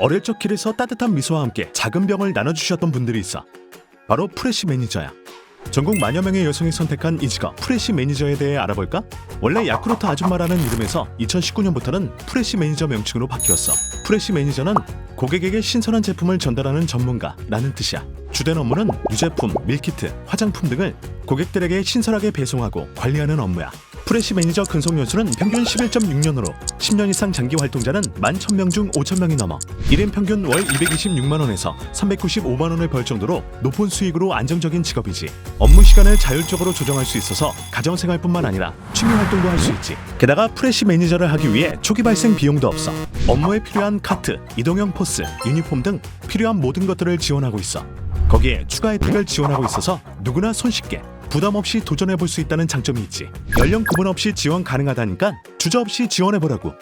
어릴 적 길에서 따뜻한 미소와 함께 작은 병을 나눠주셨던 분들이 있어. 바로 프레시 매니저야. 전국 만여 명의 여성이 선택한 이 직업 프레시 매니저에 대해 알아볼까? 원래 야쿠르트 아줌마라는 이름에서 2019년부터는 프레시 매니저 명칭으로 바뀌었어. 프레시 매니저는 고객에게 신선한 제품을 전달하는 전문가라는 뜻이야. 주된 업무는 유제품, 밀키트, 화장품 등을 고객들에게 신선하게 배송하고 관리하는 업무야. 프레시 매니저 근속 연수는 평균 11.6년으로 10년 이상 장기 활동자는 11,000명 중 5,000명이 넘어 1인 평균 월 226만 원에서 395만 원을 벌 정도로 높은 수익으로 안정적인 직업이지. 업무 시간을 자율적으로 조정할 수 있어서 가정생활뿐만 아니라 취미 활동도 할 수 있지. 게다가 프레시 매니저를 하기 위해 초기 발생 비용도 없어. 업무에 필요한 카트, 이동형 포스, 유니폼 등 필요한 모든 것들을 지원하고 있어. 거기에 추가 혜택을 지원하고 있어서 누구나 손쉽게 부담 없이 도전해 볼 수 있다는 장점이 있지. 연령 구분 없이 지원 가능하다니까 주저 없이 지원해 보라고.